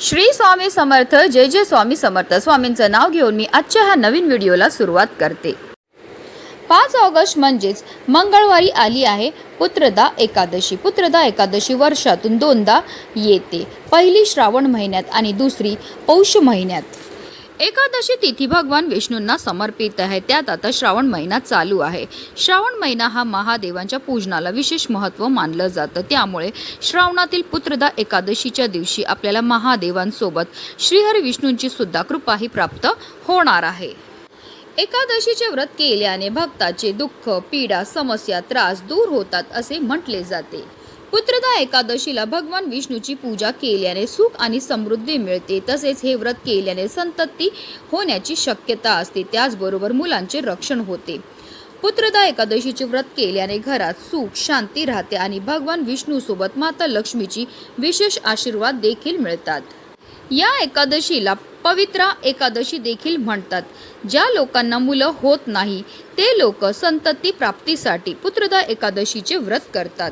श्री स्वामी समर्थ जय जय स्वामी समर्थ. स्वामींचं नाव घेऊन मी आजच्या ह्या नवीन व्हिडिओला सुरुवात करते. पाच ऑगस्ट म्हणजेच मंगळवारी आली आहे पुत्रदा एकादशी. पुत्रदा एकादशी वर्षातून दोनदा येते. पहिली श्रावण महिन्यात आणि दुसरी पौष महिन्यात. एकादशी तिथी भगवान विष्णूंना समर्पित आहे. त्यात आता श्रावण महिना चालू आहे. श्रावण महिना हा महादेवांच्या पूजनाला विशेष महत्त्व मानलं जातं. त्यामुळे श्रावणातील पुत्रदा एकादशीच्या दिवशी आपल्याला महादेवांसोबत श्रीहरी विष्णूंची सुद्धा कृपाही प्राप्त होणार आहे. एकादशीचे व्रत केल्याने भक्ताचे दुःख पीडा समस्या त्रास दूर होतात असे म्हटले जाते. पुत्रदा एकादशीला भगवान विष्णूची पूजा केल्याने सुख आणि समृद्धी मिळते. तसेच हे व्रत केल्याने संतती होण्याची शक्यता असते. त्याचबरोबर मुलांचे रक्षण होते. पुत्रदा एकादशीचे व्रत केल्याने घरात सुख शांती राहते आणि भगवान विष्णूसोबत माता लक्ष्मीची विशेष आशीर्वाद देखील मिळतात. या एकादशीला पवित्रा एकादशी देखील म्हणतात. ज्या लोकांना मुलं होत नाही ते लोक संतती प्राप्तीसाठी पुत्रदा एकादशीचे व्रत करतात.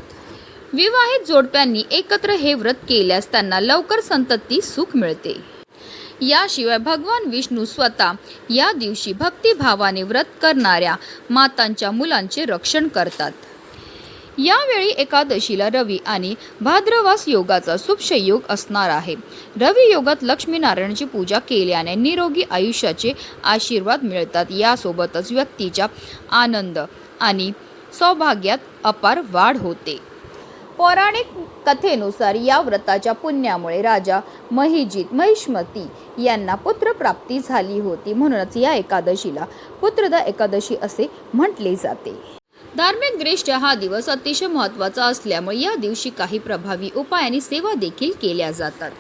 विवाहित जोडप्यांनी एकत्र हे व्रत केल्यास त्यांना लवकर संतती सुख मिळते. याशिवाय भगवान विष्णू स्वतः या दिवशी भक्तिभावाने व्रत करणाऱ्या मातांच्या मुलांचे रक्षण करतात. यावेळी एकादशीला रवी आणि भाद्रवास योगाचा शुभयोग असणार आहे. रवी योगात लक्ष्मीनारायणाची पूजा केल्याने निरोगी आयुष्याचे आशीर्वाद मिळतात. यासोबतच व्यक्तीच्या आनंद आणि सौभाग्यात अपार वाढ होते. पौराणिक कथेनुसार या व्रताच्या पुण्यामुळे राजा महिजित महिष्मती यांना पुत्रप्राप्ती झाली होती. म्हणूनच या एकादशीला पुत्रदा एकादशी असे म्हटले जाते. धार्मिक दृष्ट्या हा दिवस अतिशय महत्त्वाचा असल्यामुळे या दिवशी काही प्रभावी उपाय आणि सेवा देखील केल्या जातात.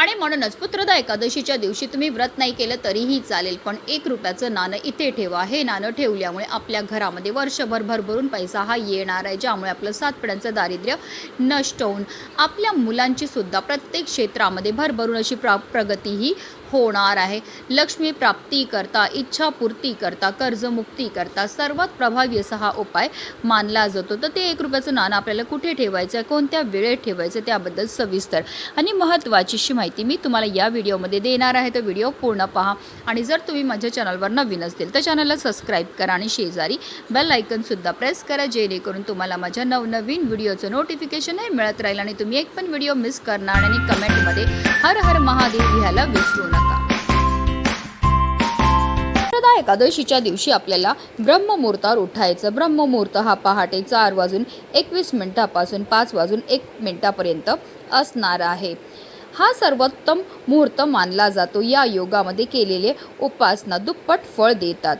आणि म्हणूनच पुत्रदा एकादशीच्या दिवशी तुम्ही व्रत नाही केलं तरीही चालेल पण एक रुपयाचं नाणं इथे ठेवा. हे नाणं ठेवल्यामुळे आपल्या घरामध्ये वर्षभर भरभरून पैसा हा येणार आहे ज्यामुळे आपलं सातपड्यांचं दारिद्र्य नष्ट होऊन आपल्या मुलांची सुद्धा प्रत्येक क्षेत्रामध्ये भरभरून अशी प्रा प्रगती ही होणार आहे. लक्ष्मी प्राप्ती करता इच्छापूर्ती करता कर्जमुक्ती करता सर्वात प्रभावी असा हा उपाय मानला जातो. तर ते एक रुपयाचं नाणं आपल्याला कुठे ठेवायचं आहे? कोणत्या वेळेत ठेवायचं त्याबद्दल सविस्तर आणि महत्त्वाचीशी माहिती मी तुम्हाला या व्हिडिओमध्ये देणार आहे. तर व्हिडिओ पूर्ण पहा आणि जर तुम्ही माझ्या चॅनलवर नवीन असतील तर चॅनलला सबस्क्राईब करा आणि शेजारी बेल आयकनसुद्धा प्रेस करा जेणेकरून तुम्हाला माझ्या नवनवीन व्हिडिओचं नोटिफिकेशन हे मिळत राहील आणि तुम्ही एक पण व्हिडिओ मिस करणार आणि कमेंटमध्ये हर हर महादेव लिहायला विसरू नका. पुत्रदा एकादशीच्या दिवशी आपल्याला ब्रह्ममुहूर्तावर उठायचं. ब्रह्ममुहूर्त हा पहाटे चार वाजून एकवीस मिनिटापासून पाच वाजून एक मिनिटापर्यंत असणार आहे. हा सर्वोत्तम मुहूर्त मानला जातो. या योगामध्ये केलेले उपासना दुप्पट फळ देतात.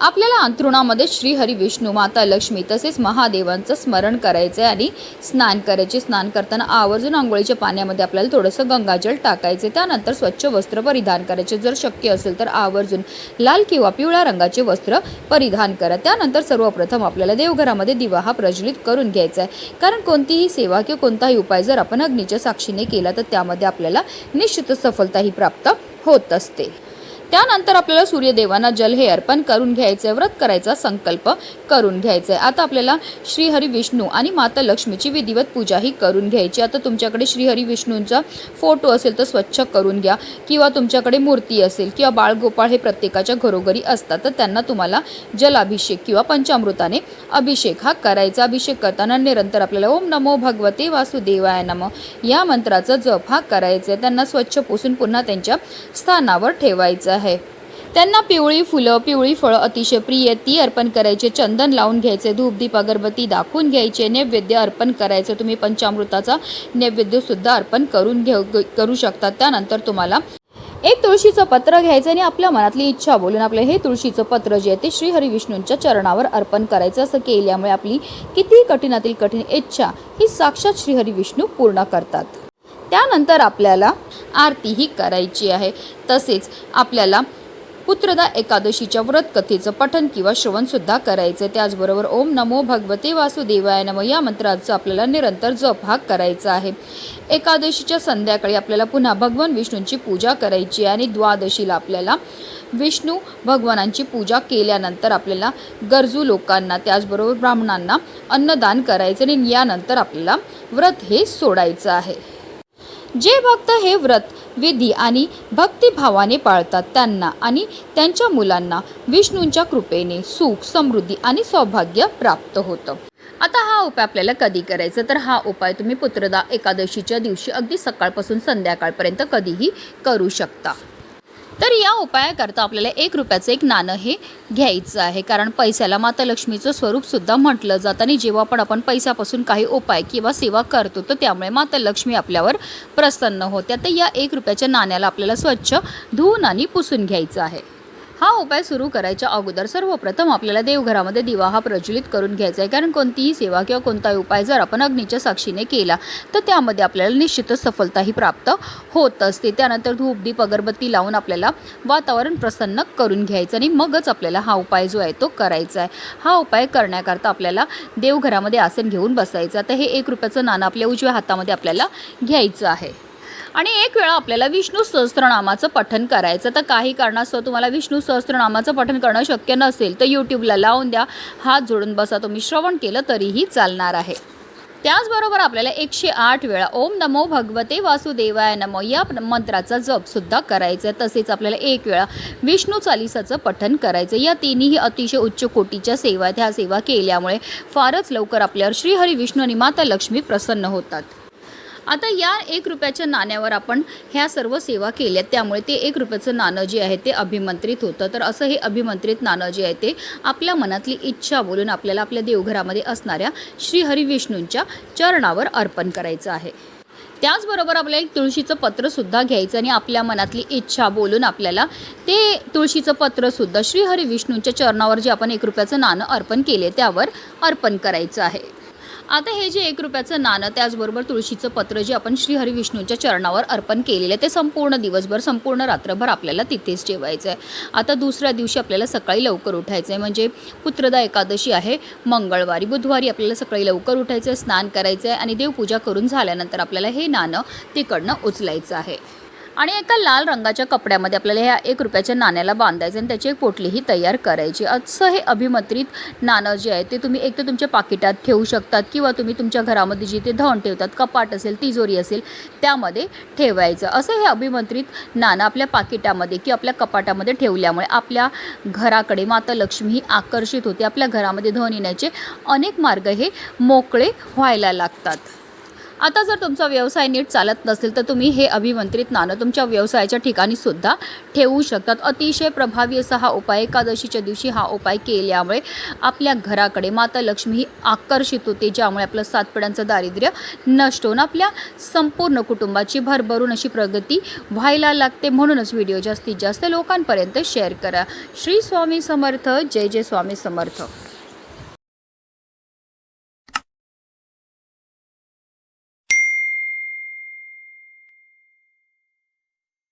आपल्याला अंथरुणामध्ये श्री हरी विष्णू माता लक्ष्मी तसेच महादेवांचं स्मरण करायचं आहे आणि स्नान करायचे. स्नान करताना आवर्जून आंघोळीच्या पाण्यामध्ये आपल्याला थोडंसं गंगाजल टाकायचे. त्यानंतर स्वच्छ वस्त्र परिधान करायचे. जर शक्य असेल तर आवर्जून लाल किंवा पिवळ्या रंगाचे वस्त्र परिधान करा. त्यानंतर सर्वप्रथम आपल्याला देवघरामध्ये दिवा हा प्रज्वलित करून घ्यायचा आहे कारण कोणतीही सेवा किंवा कोणताही उपाय जर आपण अग्नीच्या साक्षीने केला तर त्यामध्ये आपल्याला निश्चितच सफलताही प्राप्त होत असते. त्यानंतर आपल्याला सूर्यदेवांना जल हे अर्पण करून घ्यायचं व्रत करायचा संकल्प करून घ्यायचा. आहे आता आपल्याला श्रीहरी विष्णू आणि माता लक्ष्मीची विधिवत पूजा ही करून घ्यायची. आता तुमच्याकडे श्रीहरी विष्णूंचा फोटो असेल तर स्वच्छ करून घ्या. किंवा तुमच्याकडे मूर्ती असेल किंवा बाळगोपाळ हे प्रत्येकाच्या घरोघरी असतात तर त्यांना तुम्हाला जलाभिषेक किंवा पंचामृताने अभिषेक हा करायचा. अभिषेक करताना निरंतर आपल्याला ओम नमो भगवते वासुदेवाय नम या मंत्राचा जप हा करायचा. आहे त्यांना स्वच्छ पुसून पुन्हा त्यांच्या स्थानावर ठेवायचं. आहे आहे. त्यांना पिवळी फुलं पिवळी फळं अतिशय प्रिय ती अर्पण करायचे चंदन लावून घ्यायचे धूपदीप अगरबत्ती दाखवून घ्यायचे नैवेद्य अर्पण करायचं. तुम्ही पंचामृताचा नैवेद्यसुद्धा अर्पण करून घेऊ करू शकता. त्यानंतर तुम्हाला एक तुळशीचं पत्र घ्यायचं आणि आपल्या मनातली इच्छा बोलून आपलं हे तुळशीचं पत्र जे आहे ते श्री विष्णूंच्या चरणावर अर्पण करायचं. असं केल्यामुळे आपली किती कठीणातील कठीण इच्छा ही साक्षात श्री विष्णू पूर्ण करतात. त्यानंतर आपल्याला आरती ही करायची आहे. तसेच आपल्याला पुत्रदा एकादशीच्या व्रत कथेचं किंवा श्रवण सुद्धा करायचं त्याचबरोबर ओम नमो भगवते वासुदेवाय नमो या मंत्राचं आपल्याला निरंतर जप हा करायचा आहे. एकादशीच्या संध्याकाळी आपल्याला पुन्हा भगवान विष्णूंची पूजा करायची आहे आणि द्वादशीला आपल्याला विष्णू भगवानांची पूजा केल्यानंतर आपल्याला गरजू लोकांना त्याचबरोबर ब्राह्मणांना अन्नदान करायचं आणि यानंतर आपल्याला व्रत हे सोडायचं आहे. जे भक्त हे व्रत विधी आणि भक्तिभावाने पाळतात त्यांना आणि त्यांच्या मुलांना विष्णूंच्या कृपेने सुख समृद्धी आणि सौभाग्य प्राप्त होतं. आता हा उपाय आपल्याला कधी करायचा? तर हा उपाय तुम्ही पुत्रदा एकादशीच्या दिवशी अगदी सकाळपासून संध्याकाळपर्यंत कधीही करू शकता. तर या उपायाकरता आपल्याला एक रुपयाचं एक नाणं हे घ्यायचं आहे. कारण पैशाला माता लक्ष्मीचं स्वरूपसुद्धा म्हटलं जातं आणि जेव्हा पण आपण पैशापासून काही उपाय किंवा सेवा करतो तर त्यामुळे माता लक्ष्मी आपल्यावर प्रसन्न होत्या तर या एक रुपयाच्या नाण्याला आपल्याला स्वच्छ धुवून आणि पुसून घ्यायचं आहे. हा उपाय सुरू करायच्या अगोदर सर्वप्रथम आपल्याला देवघरामध्ये दिवा हा प्रज्वलित करून घ्यायचा आहे. कारण कोणतीही सेवा किंवा कोणताही उपाय जर आपण अग्नीच्या साक्षीने केला तर त्यामध्ये आपल्याला निश्चितच सफलताही प्राप्त होत असते. त्यानंतर धूप दीप अगरबत्ती लावून आपल्याला वातावरण प्रसन्न करून घ्यायचं आणि मगच आपल्याला हा उपाय जो आहे तो करायचा आहे. हा उपाय करण्याकरता आपल्याला देवघरामध्ये आसन घेऊन बसायचं तर हे एक रुपयाचं नाणं आपल्या उजव्या हातामध्ये आपल्याला घ्यायचं आहे. आणि एक वेळा आपल्याला विष्णू सहस्त्रनामाचं पठण करायचं. तर काही कारणास्तव तुम्हाला विष्णू सहस्त्रनामाचं पठण करणं शक्य नसेल तर यूट्यूबला लावून द्या. हात जोडून बसा तुम्ही श्रवण केलं तरीही चालणार आहे. त्याचबरोबर आपल्याला एकशे आठ वेळा ओम नमो भगवते वासुदेवाय नमो या मंत्राचा जपसुद्धा करायचा आहे तसेच आपल्याला एक वेळा विष्णू चालिसाचं पठन करायचं या तिन्ही अतिशय उच्च कोटीच्या सेवा आहेत. ह्या सेवा केल्यामुळे फारच लवकर आपल्यावर श्रीहरी विष्णू आणि माता लक्ष्मी प्रसन्न होतात. आता या एक रुपयाच्या नाण्यावर आपण ह्या सर्व सेवा केल्या. त्यामुळे ते एक रुपयाचं नाणं जे आहे ते अभिमंत्रित होतं. तर असं हे अभिमंत्रित नाणं जे आहे ते आपल्या मनातली इच्छा बोलून आपल्याला आपल्या देवघरामध्ये असणाऱ्या श्री हरिविष्णूंच्या चरणावर अर्पण करायचं आहे. त्याचबरोबर आपल्याला एक तुळशीचं पत्रसुद्धा घ्यायचं आणि आपल्या मनातली इच्छा बोलून आपल्याला ते तुळशीचं पत्रसुद्धा श्री विष्णूंच्या चरणावर जे आपण एक रुपयाचं नाणं अर्पण केले त्यावर अर्पण करायचं आहे. आता हे जे एक रुपयाचं नाणं त्याचबरोबर तुळशीचं पत्र जे आपण श्रीहरी विष्णूंच्या चरणावर अर्पण केलेलं आहे ते संपूर्ण दिवसभर संपूर्ण रात्रभर आपल्याला तिथेच ठेवायचं आहे आता दुसऱ्या दिवशी आपल्याला सकाळी लवकर उठायचं आहे म्हणजे पुत्रदा एकादशी आहे मंगळवारी बुधवारी आपल्याला सकाळी लवकर उठायचं आहे स्नान करायचं आहे आणि देवपूजा करून झाल्यानंतर आपल्याला हे नाणं तिकडनं उचलायचं आहे. आणि एका लाल रंगाच्या कपड्यामध्ये आपल्याला ह्या एक रुपयाच्या नाण्याला बांधायचं आणि त्याची एक पोटलीही तयार करायची. असं हे अभिमंत्रित नाणं जे आहे ते तुम्ही एक तर तुमच्या पाकिटात ठेवू शकतात किंवा तुम्ही तुमच्या घरामध्ये जिथे धन ठेवतात कपाट असेल तिजोरी असेल त्यामध्ये ठेवायचं. असं हे अभिमंत्रित नाणं आपल्या पाकिटामध्ये किंवा आपल्या कपाटामध्ये ठेवल्यामुळे आपल्या घराकडे माता लक्ष्मी ही आकर्षित होते. आपल्या घरामध्ये धन येण्याचे अनेक मार्ग हे मोकळे व्हायला लागतात. आता जर तुमचा व्यवसाय नीट चालत नसेल तर तुम्ही हे अभिमंत्रित नाणं तुमच्या व्यवसायाच्या ठिकाणी सुद्धा ठेवू शकतात. अतिशय प्रभावी असा हा उपाय एकादशीच्या दिवशी हा उपाय केल्यामुळे आपल्या घराकडे माता लक्ष्मी ही आकर्षित होते ज्यामुळे आपलं सात पिढ्यांचं दारिद्र्य नष्ट होऊन आपल्या संपूर्ण कुटुंबाची भरभरून अशी प्रगती व्हायला लागते. म्हणूनच व्हिडिओ जास्तीत जास्त लोकांपर्यंत शेअर करा. श्री स्वामी समर्थ. जय जय स्वामी समर्थ.